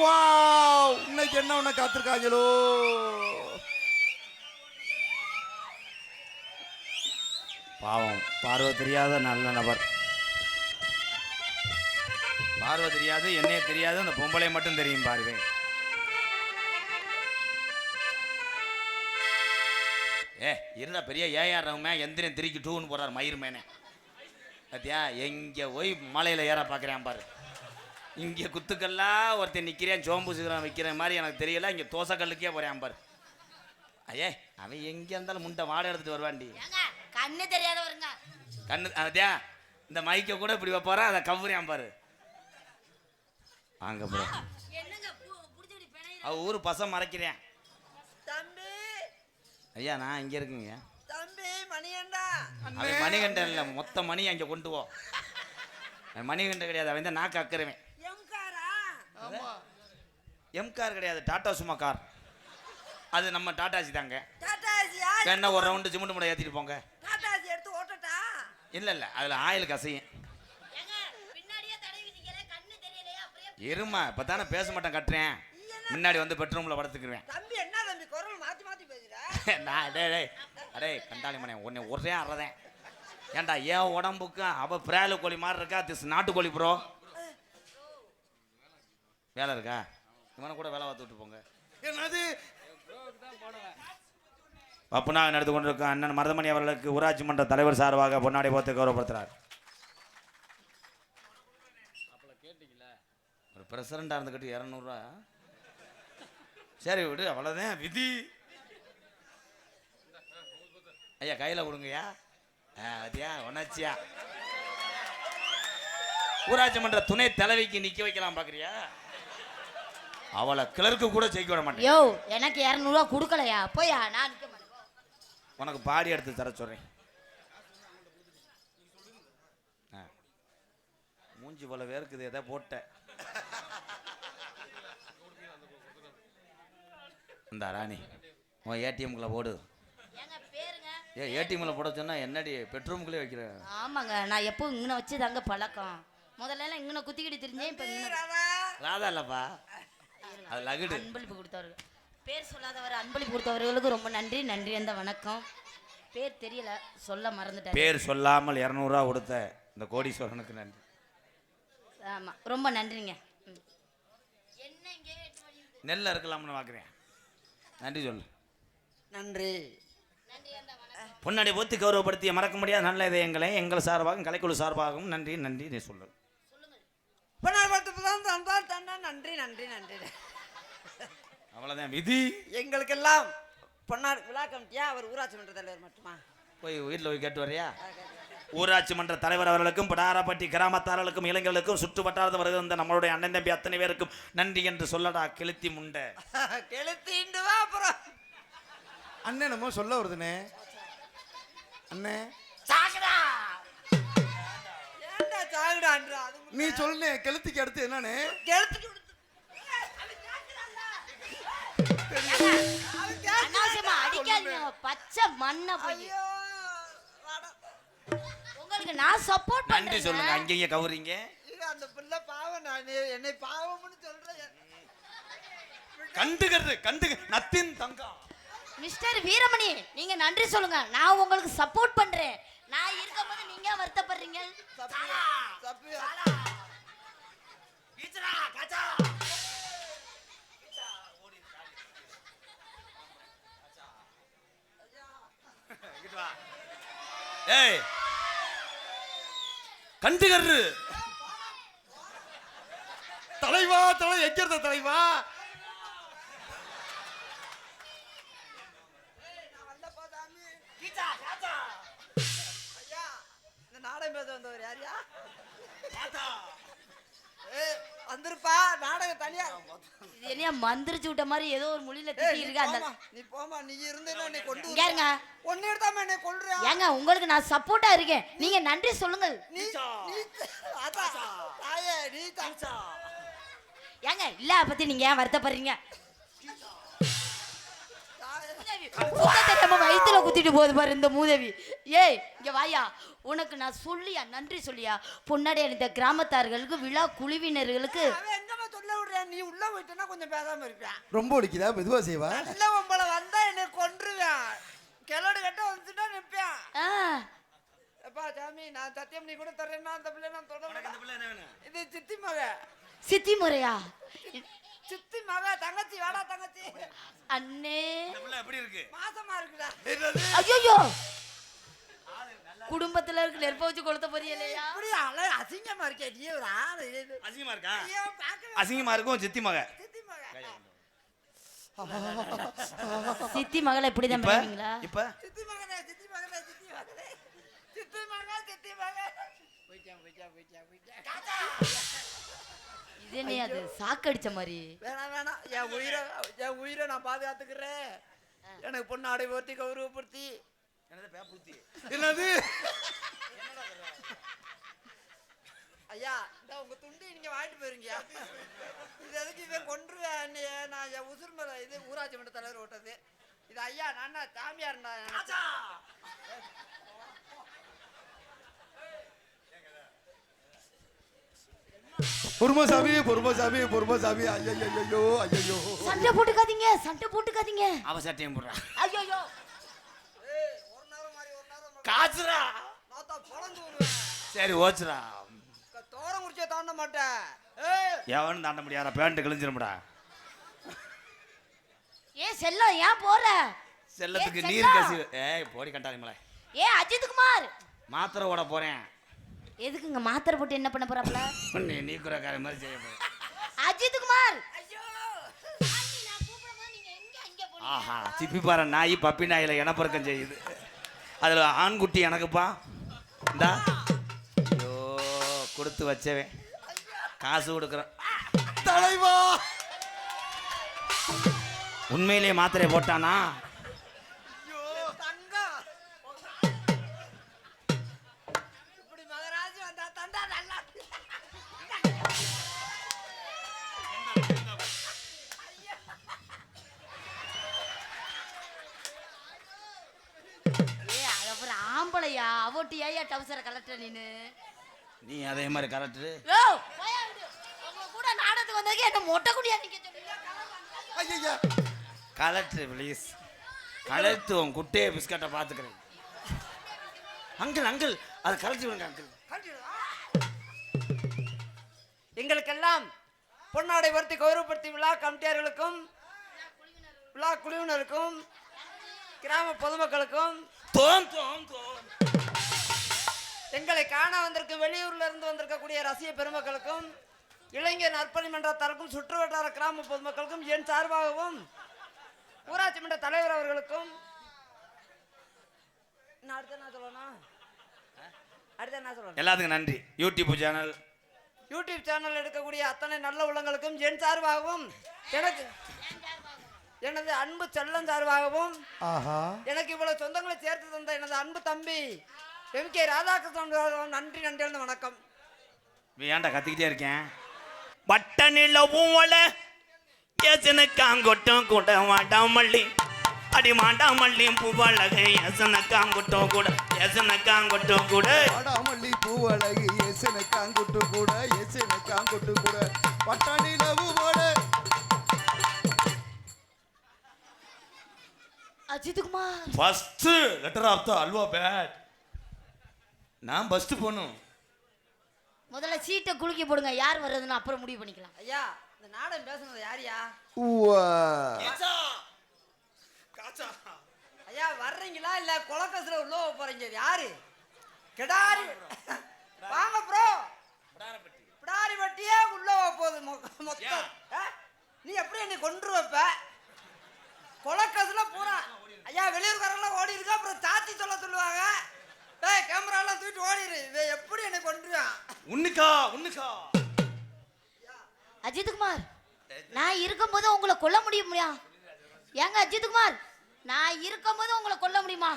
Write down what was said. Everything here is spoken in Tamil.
வாவ்! இன்னைக்கு என்ன ஒண்ணு காத்திருக்காங்களோ? பாவம். பார்வை தெரியாத நல்ல நபர். பார்வை தெரியாது என்னைய தெரியாது அந்த பொம்பளை மட்டும் தெரியும் பார்வை. ஏ இருந்தா பெரிய ஏஆர் ரவுமே எந்திரன் திருக்கி டூன்னு போறாரு மயிர் மேனே பாத்தியா? எங்க போய் மலையில ஏற பார்க்குறேன் பாரு. இங்கே குத்துக்கல்லா ஒருத்தன் நிற்கிறேன் சோம்பு சிகரம் வைக்கிற மாதிரி எனக்கு தெரியல. இங்கே தோசைக்கல்லுக்கே போகிறேன் பாரு. ஐயே அவன் எங்கே இருந்தாலும் முண்டை வாடை எடுத்துட்டு வருவான்டி. ஏங்க கண்ணு தெரியாதவருங்க. கண்ணு அதே இந்த மைக்கை கூட இப்படி வைப்பாரா? அதை கவுறேன் பாரு. வாங்க ப்ரோ என்னங்க புடிச்சு பிணைய அவ ஊர் பசம் மறைக்கிறேன். தம்பி. ஐயா நான் இங்கே இருக்குங்க. தம்பி மணியண்டா அவன் மணிகண்டன் இல்லை மொத்த மணி அங்கே கொண்டு போ. மணிகண்டன் கிடையாது அவன் தான் நாக்கு அக்கறவன் எம் கார் கிடையாது டாடா சும்மா கார் அது நம்ம டாட்டாசி தாங்க. என்ன ஒரு ரவுண்டு சிமெண்ட் மூட ஏற்றிட்டு போங்க. டாட்டாசி எடுத்து ஓட்டட்டா? இல்லை இல்லை அதில் ஆயில் கசையும் ஏங்க பின்னாடியே தடவி நிக்கல கண்ணு தெரியலையா அப்படியே இருமா இப்போ தானே பேச மாட்டேன் கட்டுறேன். முன்னாடி வந்து பெட்ரூமில் படுத்துக்குருவேன். தம்பி என்ன தம்பி குரல் மாத்தி மாத்தி பேசுற? நான் டே டேய் அடே கண்டாளி மணி உன்னை ஒரே அறதேன். ஏன்டா ஏன் உடம்புக்கு அவ பிராலு கோழி மாதிரி இருக்கா திஸ் நாட்டுக்கோழி ப்ரோ வேலை இருக்கா? இவனை கூட வேலை பார்த்து விட்டு போங்க. என்னது? பப்புனாக நடந்து கொண்டிருக்கும் அண்ணன் மருதமணி அவர்களுக்கு ஊராட்சி மன்ற தலைவர் சார்பாக பொன்னாடி போத்து கௌரவப்படுத்துறார். ஒரு பிரசிடண்டாக இருந்துக்கிட்டு இரநூறுவா. சரி விடு அவ்வளோதான் விதி. ஐயா கையில் கொடுங்கய்யா. ஆ அதியா உணர்ச்சியா? ஊராட்சி மன்ற துணை தலைவிக்கு நிற்க வைக்கலாம் பார்க்குறியா அவளை கிளர்க்கு கூட ஜெயிக்க விட மாட்டேன். யோ எனக்கு இரநூறுவா கொடுக்கலையா? போயா நான் மாட்டேன். உனக்கு பாடி எடுத்து தர சொல்றேன். ஆ. மூஞ்சி போல வேர்க்குது எதை போட்ட இந்த ராணி உன் ஏடிஎம்குள்ள போடு. ஏ ஏடிஎம்ல போட சொன்னா என்னடி பெட்ரூம்குள்ளே வைக்கிற? ஆமாங்க நான் எப்போ இங்கன வச்சு தாங்க பழக்கம். முதல்ல எல்லாம் இங்கன குத்திக்கிட்டு தெரிஞ்சேன் இப்போ ராதா இல்லப்பா. லகுடு. அன்பளிப்பு கொடுத்தவர்கள். பேர் சொல்லாதவர் அன்பளிப்பு கொடுத்தவர்களுக்கு ரொம்ப நன்றி நன்றி அந்த வணக்கம். பேர் தெரியல சொல்ல மறந்துட்டேன். பேர் சொல்லாமல் இரநூறுவா கொடுத்த இந்த கோடீஸ்வரனுக்கு நன்றி. ஆமா ரொம்ப நன்றிங்க. ம். என்ன இங்கே நெல்ல இருக்கலாம்னு பார்க்குறேன் நன்றி சொல்லு. நன்றி. நன்றி அந்த வணக்கம் பொன்னாடி போத்து கௌரவப்படுத்திய மறக்க முடியாத நல்ல இதயங்களை எங்கள் சார்பாகவும் கலைக்குழு சார்பாகவும் நன்றி நன்றி நீ சொல்லு நன்றி நன்றி நன்றி. அவ்வளோதான் விதி. எங்களுக்கெல்லாம் பொன்னார் விழா கமிட்டியா அவர் ஊராட்சி மன்ற தலைவர் மட்டுமா? போய் வீட்டில் போய் கேட்டு வரியா? ஊராட்சி மன்ற தலைவர் அவர்களுக்கும் படாரப்பட்டி கிராமத்தார்களுக்கும் இளைஞர்களுக்கும் சுற்று வட்டாரத்தில் வருகின்ற நம்மளுடைய அண்ணன் தம்பி அத்தனை பேருக்கும் நன்றி என்று சொல்லடா கிழித்தி முண்டை. கெளுத்திண்டு வா அப்புறம். அண்ணன் என்னமோ சொல்ல வருதுனே அண்ணே. சாகுடா. ஏன்டா சாகுடான்றா? நீ சொல்லுனே கெளுத்திக்கு அடுத்து என்னன்னு கெளுத்துட்டு அனாவசியமா அடிக்காதீங்க. பச்சை மண்ணை போய். ஐயோ வாடா. உங்களுக்கு நான் சப்போர்ட் நன்றி சொல்லுங்க. கவுறீங்க. இது அந்த பிள்ளை பாவம். நான் என்னை பாவம்னு சொல்றேன் கண்டுகிறது கண்டு நத்தின் தங்கம். மிஸ்டர் வீரமணி நீங்க நன்றி சொல்லுங்க. நான் உங்களுக்கு சப்போர்ட் பண்றேன். நான் இருக்கும்போது நீங்க வருத்தப்படுறீங்க? ஏய். கண்டுகரு தலைவா தலை எங்க இருந்த தலைவா? நாடகம் பேச வந்தவர் யாரியா வந்திருப்பா நாடகம் தனியா. இது என்ன மந்திரிச்சு விட்ட மாதிரி ஏதோ ஒரு மொழியில திட்டி இருக்கு அந்த நீ போமா நீ இருந்தேன்னா என்னை கொண்டு இங்க இருங்க. ஒன்னு எடுத்தாம என்னை கொல்றியா ஏங்க உங்களுக்கு நான் சப்போர்ட்டா இருக்கேன். நீங்க நன்றி சொல்லுங்க நீ நீ அதான். தாயே நீ தாச்சா ஏங்க இல்ல பத்தி நீங்க ஏன் வருத்தப்படுறீங்க? குத்திட்டு போகுது பாரு இந்த மூதேவி. ஏய் இங்க வாயா. உனக்கு நான் சொல்லியா நன்றி சொல்லியா? பொன்னாடி இந்த கிராமத்தார்களுக்கு விழா குழுவினர்களுக்கு நீ உள்ள போயிட்டேன்னா கொஞ்சம் பேசாம இருப்பேன் ரொம்ப ஒடிக்குதா மெதுவா செய்வா? நல்ல உங்களை வந்தா என்னை கொன்றுவேன் கிளடு கட்ட வந்துட்டுனா நிப்பேன் ஆ. எப்பா சாமி நான் சத்தியம் நீ கூட தரேன்னா அந்த பிள்ளை நான் தொட மாட்டேன். இது சித்தி மக. சித்தி முறையா? சித்தி மக தங்கச்சி வாடா தங்கச்சி. அண்ணே. எப்படி இருக்கு? மாசமா இருக்குடா. ஐயோ குடும்பத்துல இருக்க நெருப்ப வச்சு கொளுத்த போறியலையா இப்படி அழ அசிங்கமா இருக்கே. நீ ஒரு ஆளு. அசிங்கமா இருக்கா? அசிங்கமா இருக்கும் சித்தி மக. சித்தி மக. சித்தி மகளை இப்படிதான் இப்ப? பண்ணுவீங்களா? இப்ப? சித்தி மகனே சித்தி மகனே சித்தி மகனே. சித்தி மகன் சித்தி மகன். போயிட்டான் போயிட்டான் போயிட்டான் போயிட்டான். இது என்ன அது? சாக்கடிச்ச மாதிரி. வேணாம் வேணாம் என் உயிரை என் உயிரை நான் பாதுகாத்துக்கிறேன். எனக்கு பொண்ணு ஆடை போர்த்தி கௌரவப்படுத்தி. என்னது ஐயா இந்த உங்க துண்டு நீங்க வாங்கிட்டு போயிருங்க இது எதுக்கு இவன் கொன்றுவேன் என்னைய? நான் என் உசுர் மேல இது ஊராட்சி மன்ற தலைவர் ஓட்டது. இது ஐயா நான் சாமியார் பொறுமசாமி பொறுமசாமி பொறுமசாமி. ஐயோ ஐயோ ஐயோ சண்டை போட்டுக்காதீங்க சண்டை போட்டுக்காதீங்க. அவ சட்டையும் போடுறான் ஐயோ காசுரா சரி ஓச்சுரா தோரம் குடிச்சே தாண்ட மாட்டேன். எவனும் தாண்ட முடியாதா பேண்ட் கிழிஞ்சிரும்டா. ஏன் செல்லம் ஏன் போற? செல்லத்துக்கு நீர் செல்லம். கசி ஏய் போடி கண்டாதீங்களே ஏ அஜித் குமார். மாத்திரை ஓட போறேன். எதுக்குங்க மாத்திரை போட்டு என்ன பண்ண போறாப்ல நீ நீக்குறக்கார மாதிரி செய்ய போறேன் அஜித் குமார் ஆஹா சிப்பி பாரு நாய் பப்பி நாயில இனப்பெருக்கம் செய்யுது. அதுல ஆண்குட்டி எனக்குப்பா. இந்தா. ஐயோ கொடுத்து வச்சவன். காசு கொடுக்குறேன். தலைவா! உண்மையிலேயே மாத்திரை போட்டானா? அவட்டு ஏயா டவுசரை கலட்டுற நீனு. நீ அதே மாதிரி கரெக்டு யோ போயா விடு. உங்க கூட நாடகத்துக்கு வந்ததுக்கு என்ன மொட்டை குடியா நிக்க ஐயா கலெக்டர் ப்ளீஸ் கலெக்டு உன் குட்டையை பிஸ்கட்டை பார்த்துக்கிறேன். Uncle uncle. அதை கலட்டி விடுங்க அங்கிள். எங்களுக்கெல்லாம் பொன்னாடை வர்த்தி கௌரவப்படுத்தி விழா கமிட்டியார்களுக்கும் விழா குழுவினருக்கும் கிராம பொதுமக்களுக்கும் தோம் தோம் தோம் எங்களை காண வந்திருக்கும் வெளியூர்ல இருந்து வந்திருக்கக்கூடிய ரசிக பெருமக்களுக்கும் இளைஞர் நற்பணி மன்ற தரப்பும் சுற்று வட்டார கிராம பொதுமக்களுக்கும் என் சார்பாகவும் ஊராட்சி மன்ற தலைவர் அவர்களுக்கும் நான் அடுத்து என்ன சொல்லணும் அடுத்து என்ன சொல்லணும்? எல்லாத்துக்கும் நன்றி. யூடியூப் சேனல் யூடியூப் சேனல் எடுக்கக்கூடிய அத்தனை நல்ல உள்ளங்களுக்கும் என் சார்பாகவும் எனக்கு எனது அன்பு செல்லம் சார்பாகவும் ஆஹா. எனக்கு இவ்வளவு சொந்தங்களை சேர்த்து தந்த எனது அன்பு தம்பி எம் கே ராதாகிருஷ்ணன் நன்றி நன்றி வணக்கம். ஏன்டா கத்திக்கிட்டே இருக்கேன்? பட்டனில பூவல எசன காங்கொட்டம் கூட வாடாமல்லி. அடி மாண்டாமல்லி பூவழக எசன காங்கொட்டம் கூட எசன காங்கொட்டம் கூட. வாடாமல்லி பூவழகி எசன காங்குட்டு கூட எசன காங்குட்டு கூட. பட்டாணி லவு போட Ajith Kumar. First letter of the halwa பேட் நான் ஃபர்ஸ்ட் போகணும். முதல்ல சீட்டை குலுக்கி போடுங்க யார் வர்றதுன்னு அப்புறம் முடிவு பண்ணிக்கலாம். ஐயா இந்த நாடகம் பேசுனது யாரியா? ஊவா ஐயா வர்றீங்களா இல்ல குலக்கசுல உள்ள போறீங்க? யாரு? கிடாரி. வாங்க ப்ரோ பிடாரி வட்டியே உள்ள போக போகுது மொத்தம். ஆ? நீ எப்படி என்னை கொன்று வைப்ப குலக்கசுல பூரா. ஐயா வெளியூர்காரெல்லாம் ஓடி இருக்கா அப்புறம் சாத்தி சொல்ல சொல்லுவாங்க. கேமராலாம் தூக்கிட்டு ஓடிடு இவன் எப்படி என்னை கொன்றுவான்? உன்னுக்கா உன்னுக்கா. அஜித் குமார் நான் இருக்கும்போது உங்களை கொல்ல முடிய முடியும்? ஏங்க அஜித் குமார் நான் இருக்கும்போது உங்களை கொல்ல முடியுமா?